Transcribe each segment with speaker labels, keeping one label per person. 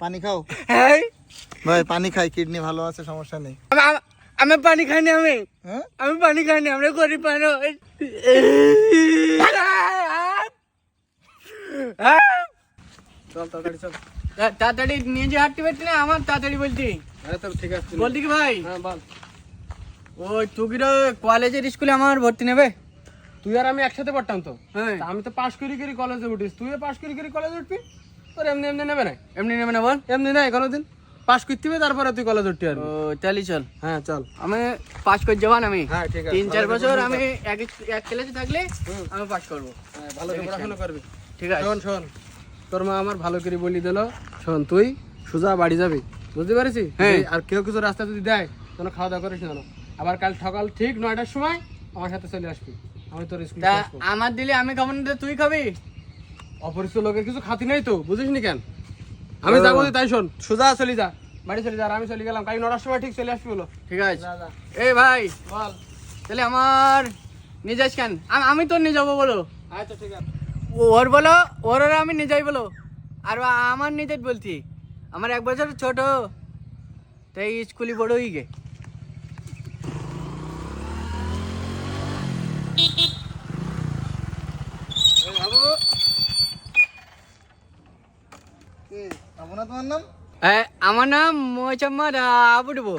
Speaker 1: পানি খাও?
Speaker 2: হ্যাঁ।
Speaker 1: ভাই পানি খাই কিডনি ভালো আছে সমস্যা নেই।
Speaker 2: আমি- পানি খাইনি আমি।
Speaker 1: হ্যাঁ?
Speaker 2: আমি পানি খাইনি আমরা গরিব মানুষ।
Speaker 3: চল তাড়াতাড়ি চল।
Speaker 2: তাড়াতাড়ি নিজে হাঁটতে পারছি না আমার তাড়াতাড়ি বলছি।
Speaker 3: আরে তো ঠিক আছে।
Speaker 2: বলছি কি ভাই।
Speaker 3: হ্যাঁ বল।
Speaker 2: ওই তুকির কলেজের স্কুলে আমার ভর্তি নেবে?
Speaker 3: তুই আর আমি একসাথে পড়তাম তো।
Speaker 2: হ্যাঁ।
Speaker 3: আমি তো পাশ করি করি কলেজে উঠিস তুইও পাশ করি করি কলেজে উঠবি? তোর এমনি এমনি নেবে না
Speaker 2: এমনি নেবে না বল।
Speaker 3: এমনি কোনোদিন। পাশ করতে হবে তারপরে তুই কলেজ উঠতে পারবি
Speaker 2: চালি চল।
Speaker 3: হ্যাঁ চল।
Speaker 2: আমি পাস করে যাবান আমি।
Speaker 3: হ্যাঁ ঠিক আছে।
Speaker 2: তিন চার বছর আমি এক এক ক্লাসে থাকলে আমি পাস করব।
Speaker 3: হ্যাঁ, ভালো করে পড়াশোনা করবি।
Speaker 2: ঠিক আছে।
Speaker 3: শোন শোন। তোর মা আমার ভালো করে বলি দিল। শোন তুই সোজা বাড়ি যাবি। বুঝতে পারিস
Speaker 2: হ্যাঁ।
Speaker 3: আর কেউ কিছু রাস্তা যদি দেয় কোনো খাওয়া দাওয়া করিস না আবার কাল সকাল ঠিক নয়টার সময় আমার সাথে চলে আসবি। আমি তোর স্কুল
Speaker 2: আমার দিলে আমি খাব না তুই খাবি?
Speaker 3: অপরিচিত লোকের কিছু খাতি নাই তো বুঝিস নি কেন? আমি
Speaker 2: ও।
Speaker 3: যাব তাই শোন। সোজা চলে যা বাড়ি চলে যা আর আমি চলে গেলাম। কাল নটার সময় ঠিক চলে আসবি বলো।
Speaker 2: ঠিক আছে? এই ভাই
Speaker 3: বল।
Speaker 2: তাহলে আমার নিয়ে যাস কেন? আমি তোর নিয়ে যাব বলো।
Speaker 3: আচ্ছা ঠিক আছে।
Speaker 2: ওর বলো ওর ওর আমি নিয়ে যাই বলো। আর আমার নিজের বলছি আমার এক বছর ছোট তাই স্কুলে বড়ই গে
Speaker 1: কি আবু না তোমার নাম?
Speaker 2: আমার নাম মোচাম্মদ আবু ডুবো।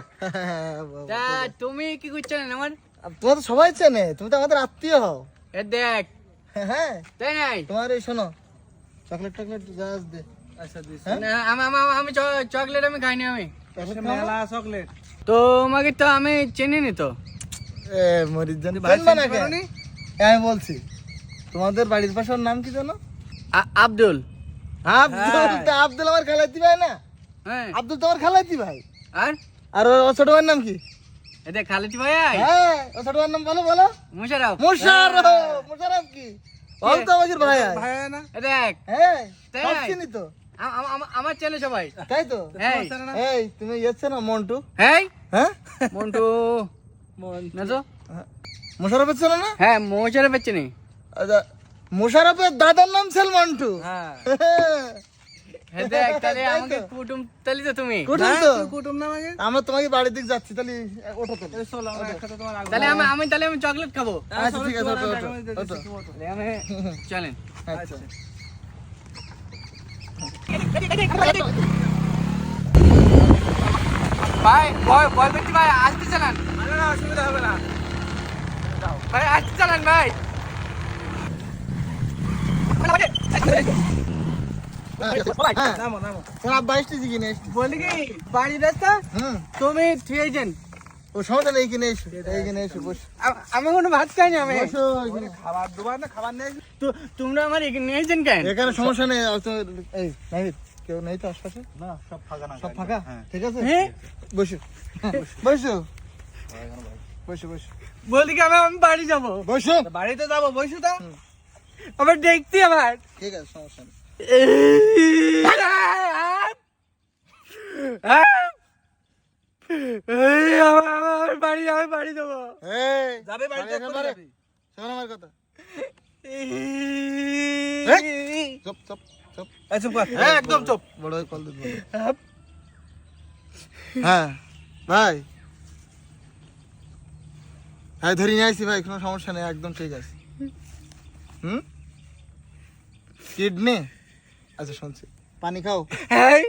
Speaker 2: তা তুমি কি করছ না আমার?
Speaker 1: তোমার তো সবাই চেনে তুমি তো আমাদের আত্মীয় হও।
Speaker 2: এ দেখ।
Speaker 1: হ্যাঁ
Speaker 2: তাই নাই?
Speaker 1: তোমার এই শোনো চকলেট টকলেট জাহাজ দে।
Speaker 3: আচ্ছা
Speaker 1: হ্যাঁ?
Speaker 2: আমি আমি- আমি চকলেট আমি খাইনি আমি।
Speaker 1: চকলেট
Speaker 3: চকলেট
Speaker 2: তোমাকে তো আমি চিনি নি তো।
Speaker 1: এ মরিদ জানি আমি বলছি তোমাদের বাড়ির পাশে নাম কি জানো?
Speaker 2: আ- আব্দুল।
Speaker 1: আব্দুল আব্দুল আমার খালাইতি ভাই না?
Speaker 2: হ্যাঁ।
Speaker 1: আব্দুল তোমার খালাইতি ভাই।
Speaker 2: আর?
Speaker 1: আর ছোট ভাইয়ের নাম কি?
Speaker 2: এতে ভাই
Speaker 1: হ্যাঁ ও ছোট ভাইয়ের নাম বলো বলো।
Speaker 2: মুশারফ।
Speaker 1: মুশারফ মুশারফ কি? ও তো আমাদের ভাই
Speaker 3: ভাই না।
Speaker 2: দেখ।
Speaker 1: হ্যাঁ
Speaker 2: তাই?
Speaker 1: সব চিনি তো।
Speaker 2: আমার ছেলে সবাই।
Speaker 1: তাই তো?
Speaker 2: হ্যাঁ
Speaker 1: এই তুমি ইয়েছে না মন্টু।
Speaker 2: হ্যাঁ
Speaker 1: হ্যাঁ?
Speaker 2: মন্টু।
Speaker 1: মুশারফের ছিল না?
Speaker 2: হ্যাঁ মোশারফ হচ্ছে নি
Speaker 1: আচ্ছা মুশারফের দাদার নাম ছিল মন্টু
Speaker 3: হ্যাঁ।
Speaker 2: হ্যাঁ দেখ তাহলে আমাকে কুটুম তাহলে তো তুমি।
Speaker 1: কুটুম তো।
Speaker 3: কুটুম না আমাকে?
Speaker 1: আমরা তোমাকে বাড়ির দিক যাচ্ছি তাহলে ওঠো তো
Speaker 3: চলো আমরা একসাথে তোমার আগে
Speaker 2: তাহলে আমি আমি তাহলে আমি চকলেট খাব।
Speaker 1: আচ্ছা ঠিক আছে ওঠো ওঠো ওঠো।
Speaker 2: আমি চলেন।
Speaker 1: আচ্ছা।
Speaker 2: ভাই বয় বয় ভাই আসতে চালান।
Speaker 3: না অসুবিধা হবে না।
Speaker 2: ভাই আসতে চালান ভাই
Speaker 1: হ্যাঁ
Speaker 3: নামো নামো
Speaker 1: তোমার আব্বা এসেছি কিনে এসেছি
Speaker 2: বলি কি বাড়ি রাস্তা
Speaker 1: হুম
Speaker 2: তুমি
Speaker 1: ও সমস্যা নেই কিনে এসো এইখানে এসো বসো
Speaker 2: আমি কোনো ভাত খাইনি আমি
Speaker 1: বসো
Speaker 3: খাবার দোবার না খাবার নেই
Speaker 2: তো তোমরা আমার এখানে নিয়েছেন কেন
Speaker 1: এখানে সমস্যা নেই এই নাহিদ কেউ নেই তো আশপাশে
Speaker 3: না সব ফাঁকা না
Speaker 1: সব ফাঁকা ঠিক আছে বসো বসো বসো বসো
Speaker 2: বলি কি আমি আমি বাড়ি যাব।
Speaker 1: বসো।
Speaker 3: বাড়িতে যাব বসু তা।
Speaker 2: আবার দেখতে আবার।
Speaker 1: ঠিক আছে সমস্যা নেই।
Speaker 2: আমার বাড়ি আমি বাড়ি যাবে।
Speaker 1: শোন আমার কথা। চুপ চুপ চুপ।
Speaker 3: চুপ কর। হ্যাঁ একদম চুপ।
Speaker 1: বড় ভাই কল দিতে হ্যাঁ। ভাই। হ্যাঁ ধরে নিয়ে আসছি ভাই কোনো সমস্যা নেই একদম ঠিক আছে। হুম? কিডনি? আচ্ছা শুনছি। পানি খাও।
Speaker 2: এই,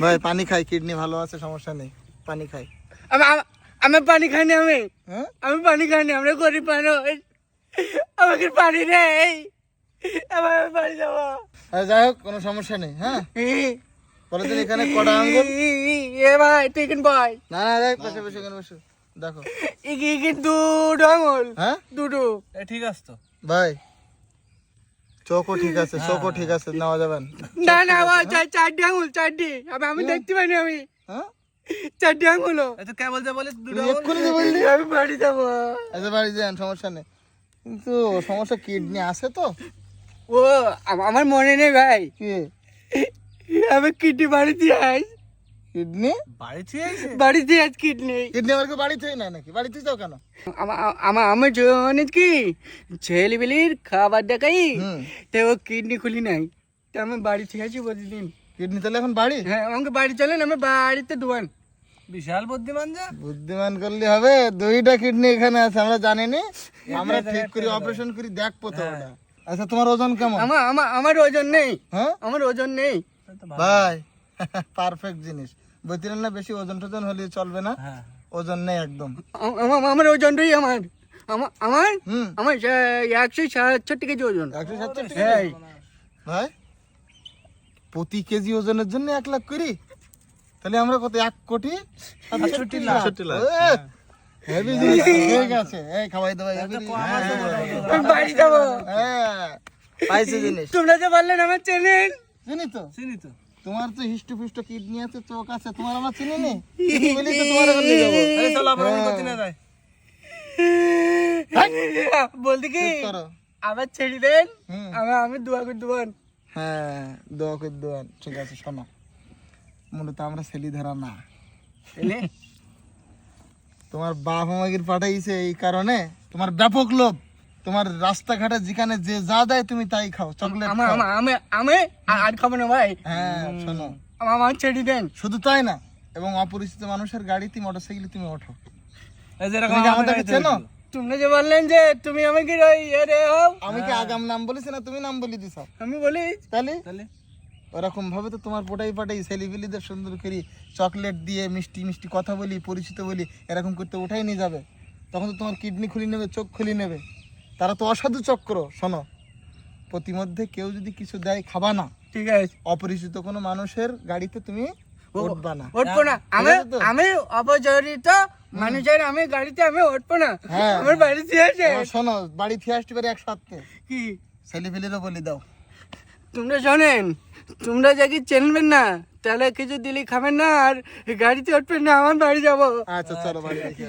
Speaker 1: ভাই পানি খাই কিডনি ভালো আছে সমস্যা নেই। পানি খাই।
Speaker 2: আমি আমি- পানি খাইনি আমি।
Speaker 1: হ্যাঁ?
Speaker 2: আমি পানি খাইনি আমরা গরিব মানুষ। আমাকে পানি নেই আমার যাব
Speaker 1: আরে যাই হোক কোনো সমস্যা নেই হ্যাঁ? এখানে কটা আঙ্গুল
Speaker 2: এ ভাই তুই কিন ভাই
Speaker 1: না না দেখ বসে বসে বসে। দেখো।
Speaker 2: দুটো
Speaker 1: হ্যাঁ?
Speaker 2: দুটো।
Speaker 3: ঠিক আছে তো।
Speaker 1: ভাই চোখও ঠিক আছে চোখও ঠিক আছে নেওয়া যাবেন
Speaker 2: না। না চার চারটি আঙুল চারটি। আমি আমি দেখতে পাইনি আমি।
Speaker 1: হ্যাঁ?
Speaker 2: চারটি আঙুল
Speaker 3: তো কে বলতে
Speaker 1: বলে? এক্ষুনি যে বললি।
Speaker 2: আমি বাড়ি যাব।
Speaker 1: আচ্ছা বাড়ি যান সমস্যা নেই। কিন্তু সমস্যা কিডনি আছে তো?
Speaker 2: ও আমার মনে নেই ভাই।
Speaker 1: কি?
Speaker 2: আমি কিডনি বাড়িতে আস
Speaker 1: কিডনি?
Speaker 3: বাড়ি থেকে
Speaker 2: বাড়িতে আজ কিডনি।
Speaker 1: কিডনি আমার কি বাড়িতেই নাই নাকি? বাড়িতেই যাও কেন?
Speaker 2: আমার আমার জন্য কি? ছেলেবেলির খাবার দেখাই। তো ও কিডনি খুলি নাই। তো আমি বাড়ি থেকে আছি প্রতিদিন।
Speaker 1: কিডনি তাহলে এখন বাড়ি?
Speaker 2: হ্যাঁ আমাকে বাড়ি চলেন আমি বাড়িতে ডুবান
Speaker 4: বিশাল বুদ্ধিমান যা।
Speaker 1: বুদ্ধিমান করলে হবে দুইটা কিডনি এখানে আছে আমরা জানি নি আমরা ঠিক করি অপারেশন করি দেখব তো ওটা আচ্ছা তোমার ওজন কেমন?
Speaker 2: আমার আমার আমার ওজন নেই।
Speaker 1: হ্যাঁ?
Speaker 2: আমার ওজন নেই।
Speaker 1: ভাই পারফেক্ট জিনিস। বলছিলেন না বেশি ওজন টোজন হলে চলবে না।
Speaker 4: হ্যাঁ।
Speaker 1: ওজন নেই একদম।
Speaker 2: আমার ওজনটাই আমার। আমার? আমার একশো সাতষট্টি কেজি ওজন।
Speaker 1: একশো সাতষট্টি ভাই প্রতি কেজি ওজনের জন্য এক লাখ করি তাহলে আমরা কত এক কোটি? সাতষট্টি লাখ। হেভি জিনিস ঠিক আছে। এই খাওয়াই দাওয়াই
Speaker 2: আমি বাড়ি যাব।
Speaker 1: হ্যাঁ।
Speaker 4: পাইছে জিনিস।
Speaker 2: তোমরা যে বললেন আমার চেনেন
Speaker 1: চিনি তো?
Speaker 4: চিনি তো।
Speaker 1: তোমার তো হিষ্ট ফিষ্ট কিডনি আছে চোখ আছে তোমার আমার চিনি নি তো তোমার যাব।
Speaker 4: এই চলো আমরা অন্য করতে না যাই।
Speaker 2: বলতে কি? আবার ছেড়ে দেন আমি আমি দোয়া করে দেবেন
Speaker 1: হ্যাঁ দোয়া করে ঠিক আছে শোনো। মূলত আমরা ছেলি ধরা না।
Speaker 2: এলে
Speaker 1: তোমার বাপ আমাকে পাঠাইছে এই কারণে তোমার ব্যাপক লোভ। তোমার রাস্তাঘাটে যেখানে যে যা দেয় তুমি তাই খাও চকলেট
Speaker 2: আমার আমি আমি আর- খাব না ভাই।
Speaker 1: হ্যাঁ শোনো।
Speaker 2: আমার ছেড়ে দেন।
Speaker 1: শুধু তাই না এবং অপরিচিত মানুষের গাড়িতে মোটরসাইকেলে তুমি ওঠো
Speaker 4: এই যেরকম
Speaker 1: তুমি
Speaker 4: আমাদের
Speaker 1: আমাদেরকে
Speaker 4: বাড়িতে
Speaker 1: চেনো?
Speaker 4: হয়েছিল।
Speaker 2: যে বললেন যে তুমি আমাকে ওই এরে হও।
Speaker 1: আমি কি আগাম নাম বলেছি না তুমি নাম বলে দিছ?
Speaker 2: আমি বলি।
Speaker 1: তাহলে?
Speaker 4: তাহলে?
Speaker 1: ওরকম ভাবে তো তোমার পোটাই পাটাই ছেলেপিলিদের সুন্দর করি চকলেট দিয়ে মিষ্টি মিষ্টি কথা বলি পরিচিত বলি এরকম করতে ওঠাই নিয়ে যাবে। তখন তো তোমার কিডনি খুলি নেবে চোখ খুলি নেবে। তারা তো অসাধু চক্র শোনো। প্রতিমধ্যে কেউ যদি কিছু দেয় খাবা না।
Speaker 2: ঠিক আছে।
Speaker 1: অপরিচিত কোনো মানুষের গাড়িতে তুমি উঠবা না।
Speaker 2: উঠবো না। আমি আমি অপজরিত মানুষের আমি গাড়িতে আমি উঠবো না।
Speaker 1: হ্যাঁ।
Speaker 2: আমার বাড়িতে আছে
Speaker 1: এবার শোনো বাড়ি থেকে আসতে পারে একসাথে
Speaker 2: কি?
Speaker 1: ছেলেপিলিরও বলি দাও।
Speaker 2: তোমরা শোনেন তোমরা যাকে চেনবেন না তাহলে কিছু দিলে খাবেন না আর গাড়িতে উঠবেন না আমার বাড়ি যাব।
Speaker 1: আচ্ছা চলো বাড়ি আসি।